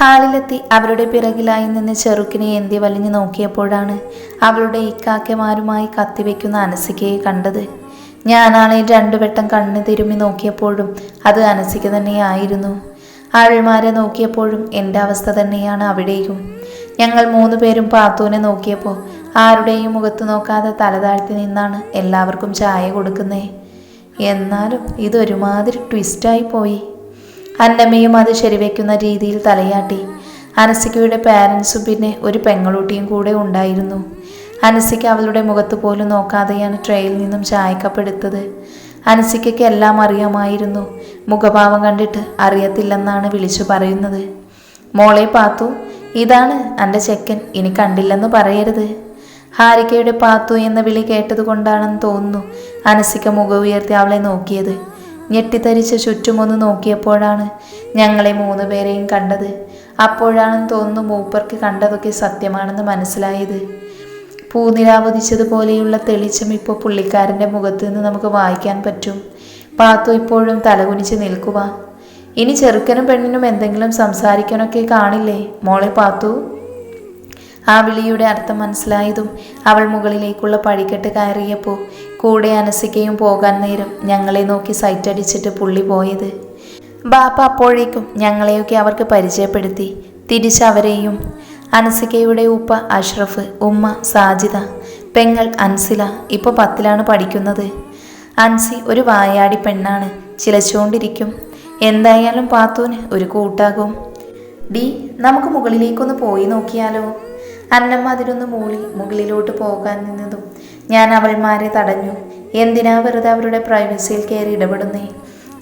ഹാളിലെത്തി അവരുടെ പിറകിലായി നിന്ന് ചെറുക്കിനെ എന്തി വലിഞ്ഞു നോക്കിയപ്പോഴാണ് അവളുടെ ഇക്കാക്കമാരുമായി കത്തിവെക്കുന്ന അനസികയെ കണ്ടത്. ഞാനാണെ രണ്ടു വട്ടം കണ്ണു തിരുമ്മി നോക്കിയപ്പോഴും അത് അനസിക തന്നെയായിരുന്നു. ആൾമാരെ നോക്കിയപ്പോഴും എന്റെ അവസ്ഥ തന്നെയാണ് അവിടെയും. ഞങ്ങൾ മൂന്ന് പേരും പാത്തൂനെ നോക്കിയപ്പോൾ ആരുടെയും മുഖത്ത് നോക്കാതെ തലതാഴ്ത്തി നിന്നാണ് എല്ലാവർക്കും ചായ കൊടുക്കുന്നേ. എന്നാലും ഇതൊരുമാതിരി ട്വിസ്റ്റായി പോയി. അന്നമ്മയും അത് ശരിവെക്കുന്ന രീതിയിൽ തലയാട്ടി. അനസിക്കയുടെ പാരൻസും പിന്നെ ഒരു പെങ്ങളൂട്ടിയും കൂടെ ഉണ്ടായിരുന്നു. അനസിക്ക അവളുടെ മുഖത്ത് പോലും നോക്കാതെയാണ് ട്രെയിൽ നിന്നും ചായക്കപ്പെടുത്തത്. അനസിക്കയ്ക്ക് എല്ലാം അറിയാമായിരുന്നു. മുഖഭാവം കണ്ടിട്ട് അറിയത്തില്ലെന്നാണ് വിളിച്ചു പറയുന്നത്. മോളെ പാത്തു ഇതാണ് എന്റെ ചെക്കൻ. ഇനി കണ്ടില്ലെന്ന് പറയരുത്. ഹാരികയുടെ പാത്തു എന്ന വിളി കേട്ടതുകൊണ്ടാണെന്ന് തോന്നുന്നു അനസിക്ക മുഖം ഉയർത്തി അവളെ നോക്കിയത്. ഞെട്ടിത്തരിച്ച് ചുറ്റുമൊന്ന് നോക്കിയപ്പോഴാണ് ഞങ്ങളെ മൂന്ന് പേരെയും കണ്ടത്. അപ്പോഴാണെന്ന് തോന്നുന്നു മൂപ്പർക്ക് കണ്ടതൊക്കെ സത്യമാണെന്ന് മനസ്സിലായത്. പൂനിലാവതിച്ചതുപോലെയുള്ള തെളിച്ചം ഇപ്പോൾ പുള്ളിക്കാരന്റെ മുഖത്ത് നിന്ന് നമുക്ക് വായിക്കാൻ പറ്റും. പാത്തു ഇപ്പോഴും തലകുനിച്ച് നിൽക്കുക ഇനി ചെറുക്കനും പെണ്ണിനും എന്തെങ്കിലും സംസാരിക്കാനൊക്കെ കാണില്ലേ? മോളെ പാത്തു. ആ വിളിയുടെ അർത്ഥം മനസ്സിലായതും അവൾ മുകളിലേക്കുള്ള പടിക്കെട്ട് കയറിയപ്പോൾ കൂടെ അനസിക്കയും പോകാൻ നേരം ഞങ്ങളെ നോക്കി സൈറ്റടിച്ചിട്ട് പുള്ളി പോയത്. ബാപ്പ അപ്പോഴേക്കും ഞങ്ങളെയൊക്കെ അവർക്ക് പരിചയപ്പെടുത്തി. തിരിച്ചവരെയും അനസിക്കയുടെ ഉപ്പ അഷ്റഫ് ഉമ്മ സാജിദ പെങ്ങൾ അൻസില ഇപ്പോൾ പത്തിലാണ് പഠിക്കുന്നത്. അൻസി ഒരു വായാടി പെണ്ണാണ്. ചിലച്ചുകൊണ്ടിരിക്കും. എന്തായാലും പാത്തൂന് ഒരു കൂട്ടാകും. ഡി നമുക്ക് മുകളിലേക്കൊന്ന് പോയി നോക്കിയാലോ? അന്നമ്മ അതിനൊന്ന് മൂളി മുകളിലോട്ട് പോകാൻ നിന്നതും ഞാൻ അവൾമാരെ തടഞ്ഞു. എന്തിനാ വെറുതെ അവരുടെ പ്രൈവസിയിൽ കയറി ഇടപെടുന്നേ?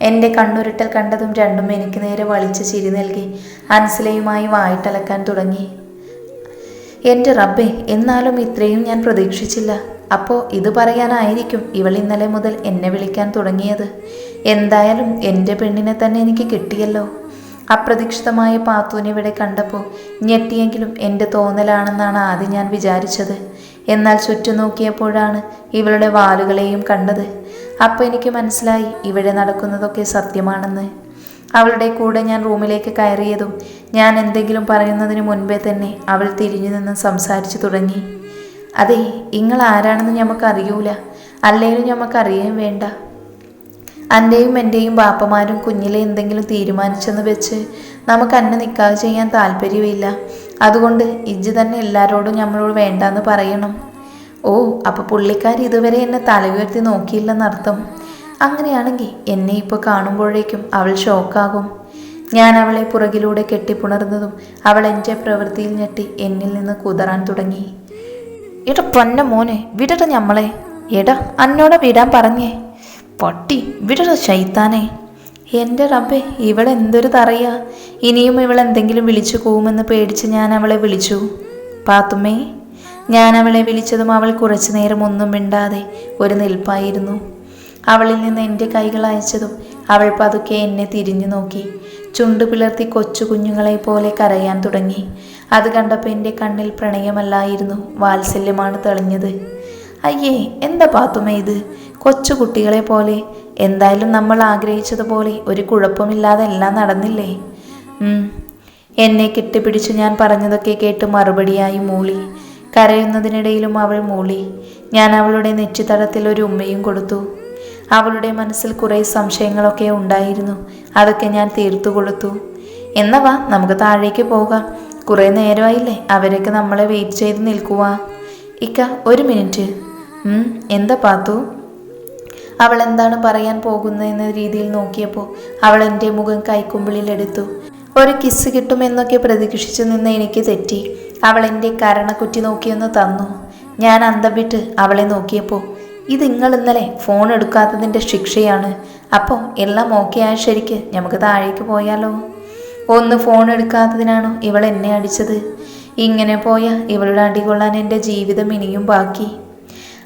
എന്റെ കണ്ണുരുട്ടൽ കണ്ടതും രണ്ടും എനിക്ക് നേരെ വളിച്ച് ചിരി നൽകി. അൻസിലയുമായി വായിട്ടലക്കാൻ തുടങ്ങി. എന്റെ റബ്ബേ എന്നാലും ഇത്രയും ഞാൻ പ്രതീക്ഷിച്ചില്ല. അപ്പോൾ ഇത് പറയാനായിരിക്കും ഇവൾ ഇന്നലെ മുതൽ എന്നെ വിളിക്കാൻ തുടങ്ങിയത്. എന്തായാലും എന്റെ പെണ്ണിനെ തന്നെ എനിക്ക് കിട്ടിയല്ലോ. അപ്രതീക്ഷിതമായ പാത്തൂനെ ഇവിടെ കണ്ടപ്പോൾ ഞെട്ടിയെങ്കിലും എന്റെ തോന്നലാണെന്നാണ് ആദ്യം ഞാൻ വിചാരിച്ചത്. എന്നാൽ ചുറ്റും നോക്കിയപ്പോഴാണ് ഇവളുടെ വാലുകളെയും കണ്ടത്. അപ്പോൾ എനിക്ക് മനസ്സിലായി ഇവിടെ നടക്കുന്നതൊക്കെ സത്യമാണെന്ന്. അവളുടെ കൂടെ ഞാൻ റൂമിലേക്ക് കയറിയതും ഞാൻ എന്തെങ്കിലും പറയുന്നതിന് മുൻപേ തന്നെ അവൾ തിരിഞ്ഞു നിന്ന് സംസാരിച്ചു തുടങ്ങി. അതെ നിങ്ങൾ ആരാണെന്ന് ഞമ്മക്കറിയൂല. അല്ലെങ്കിലും ഞമ്മക്കറിയുകയും വേണ്ട. അന്റെയും എന്റെയും ബാപ്പമാരും കുഞ്ഞിലെ എന്തെങ്കിലും തീരുമാനിച്ചെന്ന് വെച്ച് നമുക്ക് അന്നെ നിക്കാവ് ചെയ്യാൻ താല്പര്യമില്ല. അതുകൊണ്ട് ഇജ്ജ് തന്നെ എല്ലാവരോടും നമ്മളോട് വേണ്ടാന്ന് പറയണം. ഓ അപ്പോൾ പുള്ളിക്കാരി ഇതുവരെ എന്നെ തലയുയർത്തി നോക്കിയില്ലെന്നർത്ഥം. അങ്ങനെയാണെങ്കിൽ എന്നെ ഇപ്പോൾ കാണുമ്പോഴേക്കും അവൾ ഷോക്കാകും. ഞാൻ അവളെ പുറകിലൂടെ കെട്ടിപ്പുണർന്നതും അവൾ എന്റെ പ്രവൃത്തിയിൽ ഞെട്ടി എന്നിൽ നിന്ന് കുതറാൻ തുടങ്ങി. എടാ പൊന്ന മോനെ വിടട ഞമ്മളെ. എടാ അന്നോടെ വിടാൻ പറഞ്ഞേ. പട്ടി. ഇവിടെ ശൈത്താനെ. എന്റെ റബ്ബേ ഇവളെന്തൊരു തറയാ. ഇനിയും ഇവളെന്തെങ്കിലും വിളിച്ചു പോവുമെന്ന് പേടിച്ച് ഞാൻ അവളെ വിളിച്ചു. പാത്തുമ്മേ ഞാൻ അവളെ വിളിച്ചതും അവൾ കുറച്ചു നേരം ഒന്നും മിണ്ടാതെ ഒരു നിൽപ്പായിരുന്നു. അവളിൽ നിന്ന് എന്റെ കൈകൾ അയച്ചതും അവൾ പതുക്കെ എന്നെ തിരിഞ്ഞു നോക്കി. ചുണ്ടു പിളർത്തി കൊച്ചു കുഞ്ഞുങ്ങളെ പോലെ കരയാൻ തുടങ്ങി. അത് കണ്ടപ്പോൾ എന്റെ കണ്ണിൽ പ്രണയമല്ലായിരുന്നു വാത്സല്യമാണ് തെളിഞ്ഞത്. അയ്യേ എന്താ പാത്തുമ്മ ഇത്? കൊച്ചു കുട്ടികളെ പോലെ. എന്തായാലും നമ്മൾ ആഗ്രഹിച്ചതുപോലെ ഒരു കുഴപ്പമില്ലാതെ എല്ലാം നടന്നില്ലേ? എന്നെ കെട്ടിപ്പിടിച്ചു ഞാൻ പറഞ്ഞതൊക്കെ കേട്ട് മറുപടിയായി മൂളി. കരയുന്നതിനിടയിലും അവൾ മൂളി. ഞാൻ അവളുടെ നെറ്റിത്തടത്തിൽ ഒരു ഉമ്മയും കൊടുത്തു. അവളുടെ മനസ്സിൽ കുറേ സംശയങ്ങളൊക്കെ ഉണ്ടായിരുന്നു. അതൊക്കെ ഞാൻ തീർത്തു കൊടുത്തു. എന്നാ വാ നമുക്ക് താഴേക്ക് പോകാം. കുറേ നേരമായില്ലേ അവരൊക്കെ നമ്മളെ വെയിറ്റ് ചെയ്ത് നിൽക്കുക ഇക്ക ഒരു മിനിറ്റ്. എന്താ പാത്തു? അവൾ എന്താണ് പറയാൻ പോകുന്നതെന്ന രീതിയിൽ നോക്കിയപ്പോൾ അവൾ എന്റെ മുഖം കൈക്കുമ്പിളിലെടുത്തു ഒരു കിസ് കിട്ടുമെന്നൊക്കെ പ്രതീക്ഷിച്ചു നിന്ന് എനിക്ക് തെറ്റി. അവൾ എന്റെ കരണക്കുറ്റി നോക്കിയൊന്ന് തന്നു. ഞാൻ അന്തം വിട്ട് അവളെ നോക്കിയപ്പോൾ ഇത് നിങ്ങൾ ഇന്നലെ ഫോൺ എടുക്കാത്തതിന്റെ ശിക്ഷയാണ്. അപ്പോൾ എല്ലാം ഓക്കെ ആയ ശരിക്ക് നമുക്ക് താഴേക്ക് പോയാലോ? ഒന്ന് ഫോൺ എടുക്കാത്തതിനാണോ ഇവൾ എന്നെ അടിച്ചത്? ഇങ്ങനെ പോയാൽ ഇവളുടെ അടി കൊള്ളാൻ എന്റെ ജീവിതം ഇനിയും ബാക്കി.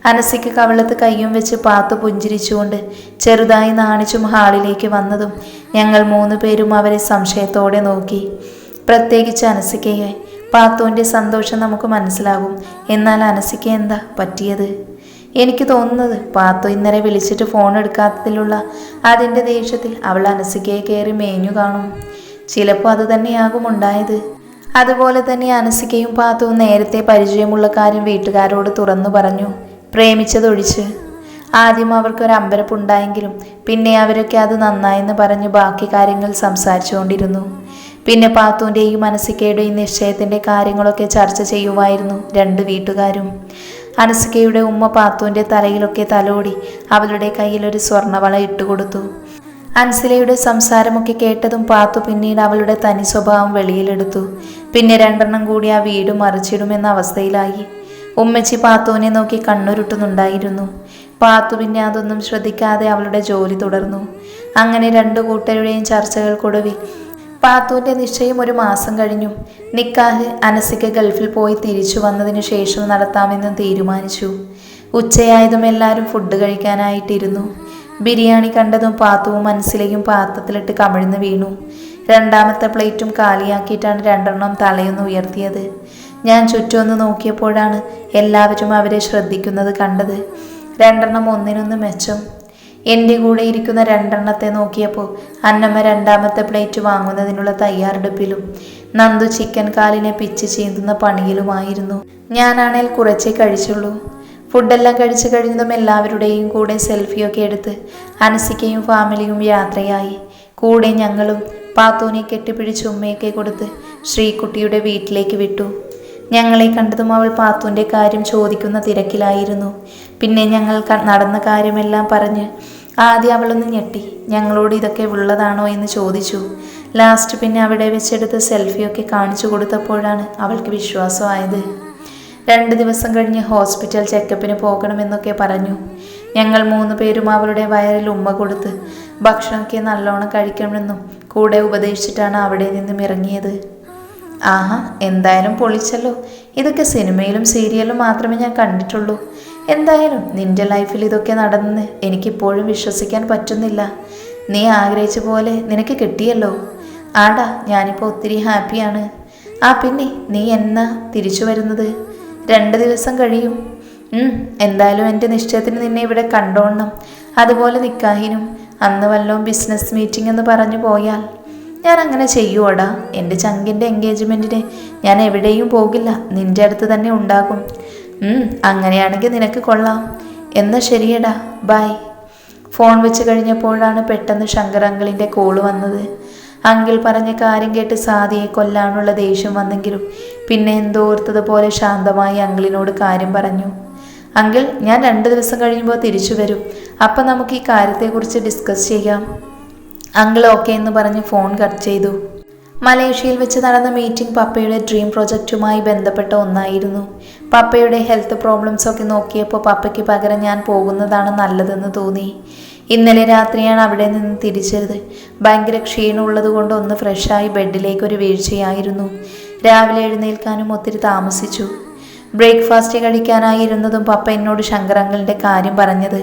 അനസിക്ക് കവളത്ത് കയ്യും വെച്ച് പാത്തു പുഞ്ചിരിച്ചുകൊണ്ട് ചെറുതായി നാണിച്ചും ഹാളിലേക്ക് വന്നതും ഞങ്ങൾ മൂന്ന് പേരും അവരെ സംശയത്തോടെ നോക്കി. പ്രത്യേകിച്ച് അനസിക്കയെ. പാത്തുവിന്റെ സന്തോഷം നമുക്ക് മനസ്സിലാകും. എന്നാൽ അനസിക്ക എന്താ പറ്റിയത്? എനിക്ക് തോന്നുന്നത് പാത്തു ഇന്നലെ വിളിച്ചിട്ട് ഫോൺ എടുക്കാത്തതിലുള്ള അതിന്റെ ദേഷ്യത്തിൽ അവൾ അനസിക്കയെ കയറി മേഞ്ഞു കാണും. ചിലപ്പോൾ അതുതന്നെയാകും ഉണ്ടായത്. അതുപോലെ തന്നെ അനസികയും പാത്തുവും നേരത്തെ പരിചയമുള്ള കാര്യം വീട്ടുകാരോട് തുറന്നു പറഞ്ഞു. പ്രേമിച്ചതൊഴിച്ച്. ആദ്യം അവർക്കൊരു അമ്പരപ്പുണ്ടായെങ്കിലും പിന്നെ അവരൊക്കെ അത് നന്നായെന്ന് പറഞ്ഞ് ബാക്കി കാര്യങ്ങൾ സംസാരിച്ചുകൊണ്ടിരുന്നു. പിന്നെ പാത്തുവിന്റെയും മനസ്സിക്കയുടെയും നിശ്ചയത്തിന്റെ കാര്യങ്ങളൊക്കെ ചർച്ച ചെയ്യുമായിരുന്നു രണ്ട് വീട്ടുകാരും. അനസിക്കയുടെ ഉമ്മ പാത്തുവിന്റെ തലയിലൊക്കെ തലോടി അവളുടെ കയ്യിൽ ഒരു സ്വർണവള ഇട്ടുകൊടുത്തു. അൻസിലയുടെ സംസാരമൊക്കെ കേട്ടതും പാത്തു പിന്നീട് അവളുടെ തനി സ്വഭാവം വെളിയിലെടുത്തു. പിന്നെ രണ്ടെണ്ണം കൂടി ആ വീട് മറിച്ചിടുമെന്ന അവസ്ഥയിലായി. ഉമ്മച്ചി പാത്തുവിനെ നോക്കി കണ്ണുരുട്ടുന്നുണ്ടായിരുന്നു. പാത്തു പിന്നെ അതൊന്നും ശ്രദ്ധിക്കാതെ അവളുടെ ജോലി തുടർന്നു. അങ്ങനെ രണ്ടു കൂട്ടരുടെയും ചർച്ചകൾക്കൊടുവിൽ പാത്തുവിന്റെ നിശ്ചയം ഒരു മാസം കഴിഞ്ഞു. നിക്കാഹ് അനസിക ഗൾഫിൽ പോയി തിരിച്ചു വന്നതിന് ശേഷം നടത്താമെന്ന് തീരുമാനിച്ചു. ഉച്ചയായതും എല്ലാവരും ഫുഡ് കഴിക്കാനായിട്ടിരുന്നു. ബിരിയാണി കണ്ടതും പാത്തുവും മനസ്സിലേക്കും പാത്രത്തിലിട്ട് കമിഴ്ന്ന് വീണു. രണ്ടാമത്തെ പ്ലേറ്റും കാലിയാക്കിയിട്ടാണ് രണ്ടെണ്ണം തലയൊന്ന് ഉയർത്തിയത്. ഞാൻ ചുറ്റുമൊന്ന് നോക്കിയപ്പോഴാണ് എല്ലാവരും അവരെ ശ്രദ്ധിക്കുന്നത് കണ്ടത്. രണ്ടെണ്ണം ഒന്നിനൊന്ന് മെച്ചം. എന്റെ കൂടെ ഇരിക്കുന്ന രണ്ടെണ്ണത്തെ നോക്കിയപ്പോൾ അന്നമ്മ രണ്ടാമത്തെ പ്ലേറ്റ് വാങ്ങുന്നതിനുള്ള തയ്യാറെടുപ്പിലും നന്ദു ചിക്കൻ കാലിനെ പിച്ച് ചീന്തുന്ന പണിയിലുമായിരുന്നു. ഞാനാണേൽ കുറച്ചേ കഴിച്ചുള്ളൂ. ഫുഡെല്ലാം കഴിച്ചു കഴിഞ്ഞതും എല്ലാവരുടെയും കൂടെ സെൽഫിയൊക്കെ എടുത്ത് അനസിക്കയും ഫാമിലിയും യാത്രയായി. കൂടെ ഞങ്ങളും പാത്തൂനെ കെട്ടിപ്പിടിച്ച് ഉമ്മയൊക്കെ കൊടുത്ത് ശ്രീകുട്ടിയുടെ വീട്ടിലേക്ക് വിട്ടു. ഞങ്ങളെ കണ്ടതും അവൾ പാത്തുവിന്റെ കാര്യം ചോദിക്കുന്ന തിരക്കിലായിരുന്നു. പിന്നെ ഞങ്ങൾ നടന്ന കാര്യമെല്ലാം പറഞ്ഞ് ആദ്യം അവളൊന്ന് ഞെട്ടി. ഞങ്ങളോട് ഇതൊക്കെ ഉള്ളതാണോ എന്ന് ചോദിച്ചു. ലാസ്റ്റ് പിന്നെ അവിടെ വെച്ചെടുത്ത് സെൽഫിയൊക്കെ കാണിച്ചു കൊടുത്തപ്പോഴാണ് അവൾക്ക് വിശ്വാസമായത്. രണ്ട് ദിവസം കഴിഞ്ഞ് ഹോസ്പിറ്റൽ ചെക്കപ്പിന് പോകണമെന്നൊക്കെ പറഞ്ഞു. ഞങ്ങൾ മൂന്ന് പേരും അവളുടെ വയറിൽ ഉമ്മ കൊടുത്ത് ഭക്ഷണമൊക്കെ നല്ലോണം കഴിക്കണമെന്നും കൂടെ ഉപദേശിച്ചിട്ടാണ് അവിടെ നിന്നും ഇറങ്ങിയത്. ആഹാ എന്തായാലും പൊളിച്ചല്ലോ. ഇതൊക്കെ സിനിമയിലും സീരിയലും മാത്രമേ ഞാൻ കണ്ടിട്ടുള്ളൂ. എന്തായാലും നിന്റെ ലൈഫിൽ ഇതൊക്കെ നടന്നെന്ന് എനിക്കിപ്പോഴും വിശ്വസിക്കാൻ പറ്റുന്നില്ല. നീ ആഗ്രഹിച്ച പോലെ നിനക്ക് കിട്ടിയല്ലോ. ആടാ ഞാനിപ്പോൾ ഒത്തിരി ഹാപ്പിയാണ്. ആ പിന്നെ നീ എന്നാ തിരിച്ചു വരുന്നത്? രണ്ട് ദിവസം കഴിയും. എന്തായാലും എന്റെ നിശ്ചയത്തിന് നിന്നെ ഇവിടെ കണ്ടോണം. അതുപോലെ നിക്കാഹിനും അന്ന് വല്ലതും ബിസിനസ് മീറ്റിംഗ് എന്ന് പറഞ്ഞു പോയാൽ. ഞാൻ അങ്ങനെ ചെയ്യുവോടാ? എന്റെ ചങ്കിന്റെ എൻഗേജ്മെന്റിന് ഞാൻ എവിടെയും പോകില്ല. നിന്റെ അടുത്ത് തന്നെ ഉണ്ടാകും. അങ്ങനെയാണെങ്കിൽ നിനക്ക് കൊള്ളാം. എന്നാ ശരിയടാ. ബൈ. ഫോൺ വെച്ച് കഴിഞ്ഞപ്പോഴാണ് പെട്ടെന്ന് ശങ്കർ അങ്കിളിന്റെ കോൾ വന്നത്. അങ്കിൾ പറഞ്ഞ കാര്യം കേട്ട് സാദിയെ കൊല്ലാനുള്ള ദേഷ്യം വന്നെങ്കിലും പിന്നെ എന്തോർത്തതുപോലെ ശാന്തമായി അങ്കിളിനോട് കാര്യം പറഞ്ഞു. അങ്കിൾ ഞാൻ രണ്ട് ദിവസം കഴിയുമ്പോൾ തിരിച്ചു വരും. അപ്പം നമുക്ക് ഈ കാര്യത്തെക്കുറിച്ച് ഡിസ്കസ് ചെയ്യാം. അങ്കിൾ ഓക്കെ എന്ന് പറഞ്ഞ് ഫോൺ കട്ട് ചെയ്തു. മലേഷ്യയിൽ വെച്ച് നടന്ന മീറ്റിംഗ് പപ്പയുടെ ഡ്രീം പ്രൊജക്റ്റുമായി ബന്ധപ്പെട്ട ഒന്നായിരുന്നു. പപ്പയുടെ ഹെൽത്ത് പ്രോബ്ലംസ് ഒക്കെ നോക്കിയപ്പോൾ പപ്പയ്ക്ക് പകരം ഞാൻ പോകുന്നതാണ് നല്ലതെന്ന് തോന്നി. ഇന്നലെ രാത്രിയാണ് അവിടെ നിന്ന് തിരിച്ചത്. ഭയങ്കര ക്ഷീണമുള്ളത് കൊണ്ട് ഒന്ന് ഫ്രഷായി ബെഡിലേക്ക് ഒരു വീഴ്ചയായിരുന്നു. രാവിലെ എഴുന്നേൽക്കാനും ഒത്തിരി താമസിച്ചു. ബ്രേക്ക്ഫാസ്റ്റ് കഴിക്കാനായിരുന്നതും പപ്പ എന്നോട് ശങ്കർ അങ്കിളിന്റെ കാര്യം പറഞ്ഞത്.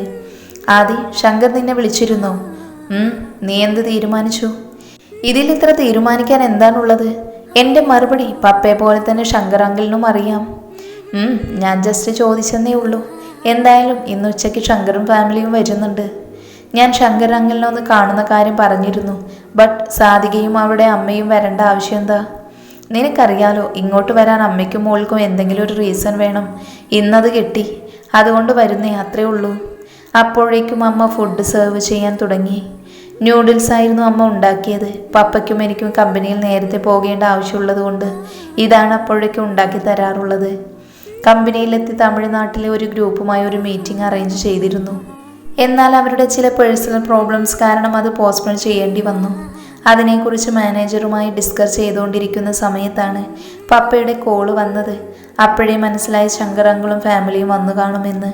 ആദി ശങ്കർ നിന്നെ വിളിച്ചിരുന്നോ? നീ എന്ത് തീരുമാനിച്ചു? ഇതിൽ ഇത്ര തീരുമാനിക്കാൻ എന്താണുള്ളത്? എന്റെ മറുപടി പപ്പയെ പോലെ തന്നെ ശങ്കർ അങ്കിളിനും അറിയാം ഞാൻ ജസ്റ്റ് ചോദിച്ചെന്നേ ഉള്ളൂ. എന്തായാലും ഇന്ന് ഉച്ചയ്ക്ക് ശങ്കറും ഫാമിലിയും വരുന്നുണ്ട്. ഞാൻ ശങ്കർ അങ്കിളിനെ ഒന്ന് കാണുന്ന കാര്യം പറഞ്ഞിരുന്നു. ബട്ട് സാധികയും അവിടെ അമ്മയും വരേണ്ട ആവശ്യം എന്താ? നിനക്കറിയാലോ ഇങ്ങോട്ട് വരാൻ അമ്മയ്ക്കും മോൾക്കും എന്തെങ്കിലും ഒരു റീസൺ വേണം. ഇന്നത് കിട്ടി. അതുകൊണ്ട് വരുന്നേ അത്രേ ഉള്ളൂ. അപ്പോഴേക്കും അമ്മ ഫുഡ് സെർവ് ചെയ്യാൻ തുടങ്ങി. ന്യൂഡിൽസ് ആയിരുന്നു അമ്മ ഉണ്ടാക്കിയത്. പപ്പയ്ക്കും എനിക്കും കമ്പനിയിൽ നേരത്തെ പോകേണ്ട ആവശ്യമുള്ളത് കൊണ്ട് ഇതാണ് അപ്പോഴേക്കും ഉണ്ടാക്കി തരാറുള്ളത്. കമ്പനിയിലെത്തി തമിഴ്നാട്ടിലെ ഒരു ഗ്രൂപ്പുമായി ഒരു മീറ്റിംഗ് അറേഞ്ച് ചെയ്തിരുന്നു. എന്നാൽ അവരുടെ ചില പേഴ്സണൽ പ്രോബ്ലംസ് കാരണം അത് പോസ്റ്റ്പോൺ ചെയ്യേണ്ടി വന്നു. അതിനെക്കുറിച്ച് മാനേജറുമായി ഡിസ്കസ് ചെയ്തുകൊണ്ടിരിക്കുന്ന സമയത്താണ് പപ്പയുടെ കോൾ വന്നത്. അപ്പോഴേ മനസ്സിലായി ശങ്കറങ്കളും ഫാമിലിയും വന്നു കാണുമെന്ന്.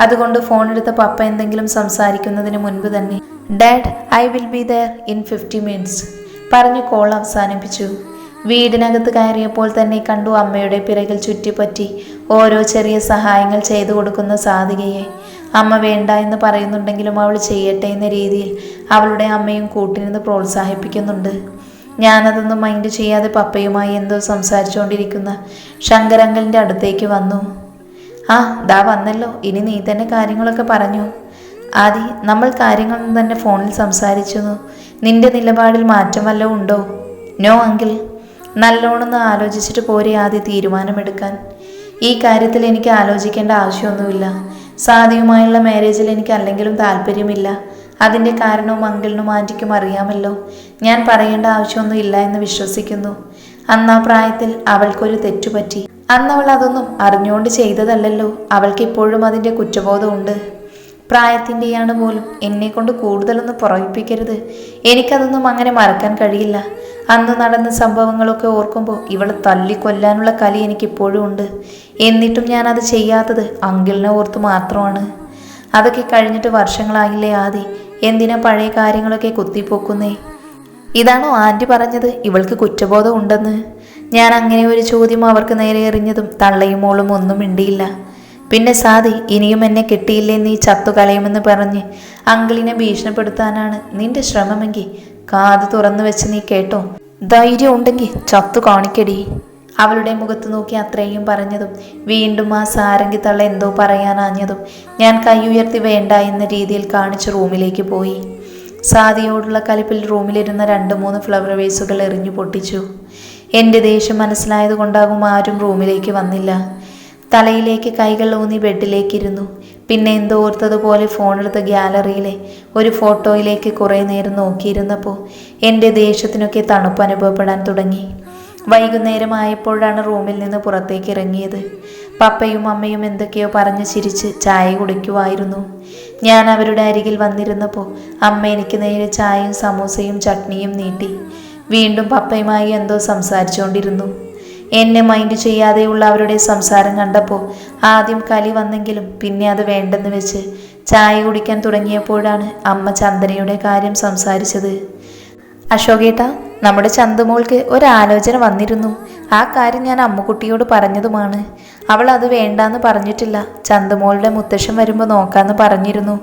അതുകൊണ്ട് ഫോൺ എടുത്ത പപ്പ എന്തെങ്കിലും സംസാരിക്കുന്നതിന് മുൻപ് തന്നെ dad I will be there in fifty minutes. പറഞ്ഞു കോൾ അവസാനിപ്പിച്ചു. വീടിനകത്ത് കയറിയപ്പോൾ തന്നെ കണ്ടു അമ്മയുടെ പിറകിൽ ചുറ്റിപ്പറ്റി ഓരോ ചെറിയ സഹായങ്ങൾ ചെയ്തു കൊടുക്കുന്ന സാധികയെ. അമ്മ വേണ്ട എന്ന് പറയുന്നുണ്ടെങ്കിലും അവൾ ചെയ്യട്ടെ എന്ന രീതിയിൽ അവളുടെ അമ്മയും കൂട്ടിനിന്ന് പ്രോത്സാഹിപ്പിക്കുന്നുണ്ട്. ഞാനതൊന്നും മൈൻഡ് ചെയ്യാതെ പപ്പയുമായി എന്തോ സംസാരിച്ചുകൊണ്ടിരിക്കുന്ന ശങ്കരങ്കലിന്റെ അടുത്തേക്ക് വന്നു. ആ ദാ വന്നല്ലോ. ഇനി നീ തന്നെ കാര്യങ്ങളൊക്കെ പറഞ്ഞു. ആദി നമ്മൾ കാര്യങ്ങളൊന്നും തന്നെ ഫോണിൽ സംസാരിച്ചു നിന്റെ നിലപാടിൽ മാറ്റം വല്ലതും ഉണ്ടോ? No uncle. നല്ലോണമെന്ന് ആലോചിച്ചിട്ട് പോരെ ആദി തീരുമാനമെടുക്കാൻ. ഈ കാര്യത്തിൽ എനിക്ക് ആലോചിക്കേണ്ട ആവശ്യമൊന്നുമില്ല. സാദിയുമായുള്ള മാരേജിൽ എനിക്ക് അല്ലെങ്കിലും താല്പര്യമില്ല. അതിന്റെ കാരണവും അങ്കിളിനും ആന്റിക്കും അറിയാമല്ലോ. ഞാൻ പറയേണ്ട ആവശ്യമൊന്നും ഇല്ല എന്ന് വിശ്വസിക്കുന്നു. അന്ന് ആ പ്രായത്തിൽ അവൾക്കൊരു തെറ്റുപറ്റി. അന്ന് അവൾ അതൊന്നും അറിഞ്ഞുകൊണ്ട് ചെയ്തതല്ലല്ലോ. അവൾക്കിപ്പോഴും അതിന്റെ കുറ്റബോധമുണ്ട്. പ്രായത്തിന്റെയാണ് പോലും എന്നെ കൊണ്ട് കൂടുതലൊന്നും പുറകിപ്പിക്കരുത് എനിക്കതൊന്നും അങ്ങനെ മറക്കാൻ കഴിയില്ല. അന്ന് നടന്ന സംഭവങ്ങളൊക്കെ ഓർക്കുമ്പോൾ ഇവളെ തല്ലിക്കൊല്ലാനുള്ള കലി എനിക്കിപ്പോഴും ഉണ്ട്. എന്നിട്ടും ഞാനത് ചെയ്യാത്തത് അങ്കിളിനെ ഓർത്ത് മാത്രമാണ്. അതൊക്കെ കഴിഞ്ഞിട്ട് വർഷങ്ങളായില്ലേ ആദി. എന്തിനാ പഴയ കാര്യങ്ങളൊക്കെ കുത്തിപ്പോക്കുന്നേ? ഇതാണോ ആന്റി പറഞ്ഞത്? ഇവൾക്ക് കുറ്റബോധം ഉണ്ടെന്ന്. ഞാൻ അങ്ങനെ ഒരു ചോദ്യം അവർക്ക് നേരെ എറിഞ്ഞതും തള്ളയും മോളും ഒന്നും മിണ്ടിയില്ല. പിന്നെ സാദി ഇനിയും എന്നെ കിട്ടിയില്ലേ നീ ചത്തുകളയുമെന്ന് പറഞ്ഞ് അങ്കിളിനെ ഭീഷണിപ്പെടുത്താനാണ് നിന്റെ ശ്രമമെങ്കിൽ കാത് തുറന്നു വെച്ച് നീ കേട്ടോ. ധൈര്യം ഉണ്ടെങ്കിൽ ചത്തു കാണിക്കടി. അവളുടെ മുഖത്ത് നോക്കി അത്രയും പറഞ്ഞതും വീണ്ടും ആ സാരംഗി തള്ള എന്തോ പറയാനാഞ്ഞതും ഞാൻ കൈ ഉയർത്തി വേണ്ട എന്ന രീതിയിൽ കാണിച്ച് റൂമിലേക്ക് പോയി. സാദിയോടുള്ള കലിപ്പിൽ റൂമിലിരുന്ന രണ്ട് മൂന്ന് ഫ്ലവർ വേസുകൾ എറിഞ്ഞു പൊട്ടിച്ചു. എന്റെ ദേഷ്യം മനസ്സിലായത് കൊണ്ടാകും ആരും റൂമിലേക്ക് വന്നില്ല. തലയിലേക്ക് കൈകൾ ഊന്നി ബെഡിലേക്കിരുന്നു. പിന്നെ എന്തോ ഓർത്തതുപോലെ ഫോണെടുത്ത് ഗ്യാലറിയിലെ ഒരു ഫോട്ടോയിലേക്ക് കുറേ നേരം നോക്കിയിരുന്നപ്പോൾ എന്റെ ദേഷ്യത്തിനൊക്കെ തണുപ്പ് അനുഭവപ്പെടാൻ തുടങ്ങി. വൈകുന്നേരമായപ്പോഴാണ് റൂമിൽ നിന്ന് പുറത്തേക്ക് ഇറങ്ങിയത്. പപ്പയും അമ്മയും എന്തൊക്കെയോ പറഞ്ഞ് ചിരിച്ച് ചായ കുടിക്കുമായിരുന്നു ഞാൻ അവരുടെ അരികിൽ വന്നിരുന്നപ്പോൾ അമ്മ എനിക്ക് നേരെ ചായയും സമൂസയും ചട്നിയും നീട്ടി. വീണ്ടും പപ്പയുമായി എന്തോ സംസാരിച്ചുകൊണ്ടിരുന്നു. എന്നെ മൈൻഡ് ചെയ്യാതെയുള്ള അവരുടെ സംസാരം കണ്ടപ്പോൾ ആദ്യം കലി വന്നെങ്കിലും പിന്നെ അത് വേണ്ടെന്ന് വെച്ച് ചായ കുടിക്കാൻ തുടങ്ങിയപ്പോഴാണ് അമ്മ ചന്ദനയുടെ കാര്യം സംസാരിച്ചത്. അശോകേട്ട നമ്മുടെ ചന്തുമോൾക്ക് ഒരാലോചന വന്നിരുന്നു. ആ കാര്യം ഞാൻ അമ്മുക്കുട്ടിയോട് പറഞ്ഞതുമാണ്. അവൾ അത് വേണ്ടാന്ന് പറഞ്ഞിട്ടില്ല. ചന്തുമോളുടെ മുത്തശ്ശൻ വരുമ്പോൾ നോക്കാമെന്ന് പറഞ്ഞിരുന്നു.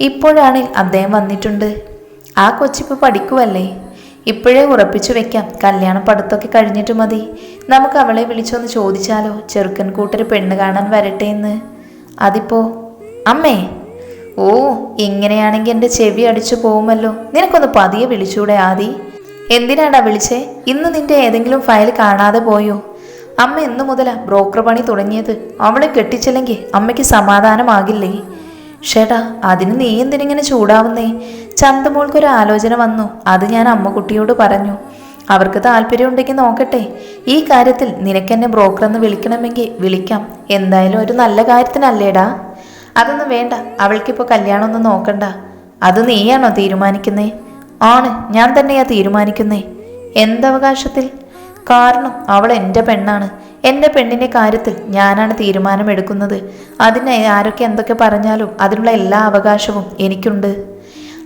ഇപ്പോഴാണ് അദ്ദേഹം വന്നിട്ടുണ്ട്. ആ കൊച്ചിപ്പോൾ പഠിക്കുവല്ലേ? ഇപ്പോഴേ ഉറപ്പിച്ചു വെക്കാം. കല്യാണം പടുത്തൊക്കെ കഴിഞ്ഞിട്ട് മതി. നമുക്ക് അവളെ വിളിച്ചൊന്ന് ചോദിച്ചാലോ? ചെറുക്കൻ കൂട്ടർ പെണ്ണ് കാണാൻ വരട്ടെ എന്ന്. അതിപ്പോ അമ്മേ ഓ ഇങ്ങനെയാണെങ്കിൽ എന്റെ ചെവി അടിച്ചു പോകുമല്ലോ. നിനക്കൊന്ന് പതിയെ വിളിച്ചൂടെ ആദി? എന്തിനാടാ വിളിച്ചേ? ഇന്ന് നിന്റെ ഏതെങ്കിലും ഫയൽ കാണാതെ പോയോ? അമ്മ എന്നു മുതലാ ബ്രോക്കർ പണി തുടങ്ങിയത്. അവളെ കെട്ടിച്ചില്ലെങ്കിൽ അമ്മയ്ക്ക് സമാധാനമാകില്ലേ? ഷേടാ അതിന് നീ എന്തിനിങ്ങനെ ചൂടാവുന്നേ? ചന്തമോൾക്കൊരു ആലോചന വന്നു. അത് ഞാൻ അമ്മക്കുട്ടിയോട് പറഞ്ഞു. അവർക്ക് താല്പര്യമുണ്ടെങ്കിൽ നോക്കട്ടെ. ഈ കാര്യത്തിൽ നിനക്കെന്നെ ബ്രോക്കർ എന്ന് വിളിക്കണമെങ്കിൽ വിളിക്കാം. എന്തായാലും ഒരു നല്ല കാര്യത്തിനല്ലേടാ? അതൊന്നും വേണ്ട. അവൾക്കിപ്പോൾ കല്യാണമൊന്നും നോക്കണ്ട. അത് നീയാണോ തീരുമാനിക്കുന്നേ? ആണ്. ഞാൻ തന്നെയാ തീരുമാനിക്കുന്നേ. എന്തവകാശത്തിൽ? കാരണം അവൾ എന്റെ പെണ്ണാണ്. എന്റെ പെണ്ണിന്റെ കാര്യത്തിൽ ഞാനാണ് തീരുമാനമെടുക്കുന്നത്. അതിന് ആരൊക്കെ എന്തൊക്കെ പറഞ്ഞാലും അതിനുള്ള എല്ലാ അവകാശവും എനിക്കുണ്ട്.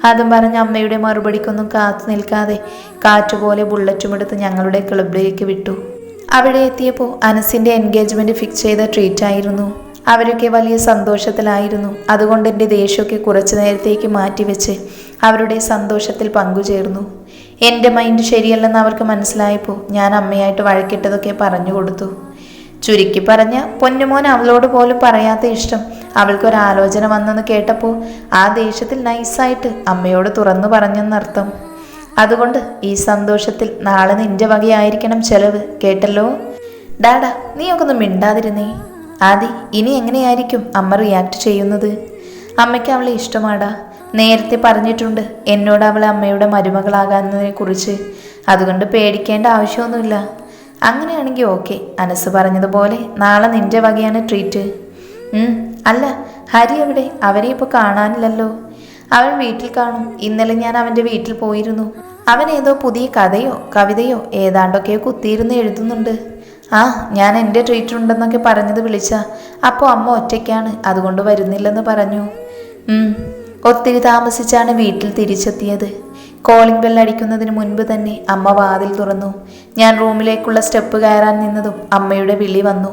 അതും പറഞ്ഞ അമ്മയുടെ മറുപടിക്കൊന്നും കാത്തു നിൽക്കാതെ കാറ്റുപോലെ ബുള്ളറ്റും എടുത്ത് ഞങ്ങളുടെ ക്ലബിലേക്ക് വിട്ടു. അവിടെ എത്തിയപ്പോൾ അനസിന്റെ എൻഗേജ്മെന്റ് ഫിക്സ് ചെയ്ത ട്രീറ്റ് ആയിരുന്നു. അവരൊക്കെ വലിയ സന്തോഷത്തിലായിരുന്നു. അതുകൊണ്ട് എന്റെ ദേഷ്യമൊക്കെ കുറച്ചു നേരത്തേക്ക് മാറ്റിവെച്ച് അവരുടെ സന്തോഷത്തിൽ പങ്കുചേർന്നു. എന്റെ മൈൻഡ് ശരിയല്ലെന്ന് അവർക്ക് മനസ്സിലായപ്പോൾ ഞാൻ അമ്മയായിട്ട് വഴക്കിട്ടതൊക്കെ പറഞ്ഞു കൊടുത്തു. ചുരുക്കി പറഞ്ഞ പൊന്നുമോൻ അവളോട് പോലും പറയാത്ത ഇഷ്ടം. അവൾക്കൊരാലോചന വന്നെന്ന് കേട്ടപ്പോൾ ആ ദേഷ്യത്തിൽ നൈസായിട്ട് അമ്മയോട് തുറന്നു പറഞ്ഞെന്നർത്ഥം. അതുകൊണ്ട് ഈ സന്തോഷത്തിൽ നാളെ നിന്റെ വകയായിരിക്കണം ചെലവ് കേട്ടല്ലോ? ഡാഡാ നീയൊക്കെ ഒന്ന് മിണ്ടാതിരുന്നേ. ആദി ഇനി എങ്ങനെയായിരിക്കും അമ്മ റിയാക്ട് ചെയ്യുന്നത്? അമ്മയ്ക്ക് അവളെ ഇഷ്ടമാടാ. നേരത്തെ പറഞ്ഞിട്ടുണ്ട് എന്നോട് അവൾ അമ്മയുടെ മരുമകളാകാന്നതിനെ കുറിച്ച് അതുകൊണ്ട് പേടിക്കേണ്ട ആവശ്യമൊന്നുമില്ല. അങ്ങനെയാണെങ്കിൽ ഓക്കെ അനസ് പറഞ്ഞതുപോലെ. നാളെ നിന്റെ വകയാണ് ട്രീറ്റ്. അല്ല ഹരി എവിടെ? അവരെ ഇപ്പോൾ കാണാനില്ലല്ലോ. അവൻ വീട്ടിൽ കാണും. ഇന്നലെ ഞാൻ അവന്റെ വീട്ടിൽ പോയിരുന്നു. അവൻ ഏതോ പുതിയ കഥയോ കവിതയോ ഏതാണ്ടൊക്കെയോ കുത്തിയിരുന്ന് എഴുതുന്നുണ്ട്. ആ ഞാൻ എന്റെ ട്രീറ്റ് ഉണ്ടെന്നൊക്കെ പറഞ്ഞത് വിളിച്ച. അപ്പോൾ അമ്മ ഒറ്റയ്ക്കാണ് അതുകൊണ്ട് വരുന്നില്ലെന്ന് പറഞ്ഞു. ഒത്തിരി താമസിച്ചാണ് വീട്ടിൽ തിരിച്ചെത്തിയത്. കോളിംഗ് ബെൽ അടിക്കുന്നതിന് മുൻപ് തന്നെ അമ്മ വാതിൽ തുറന്നു. ഞാൻ റൂമിലേക്കുള്ള സ്റ്റെപ്പ് കയറാൻ നിന്നതും അമ്മയുടെ വിളി വന്നു.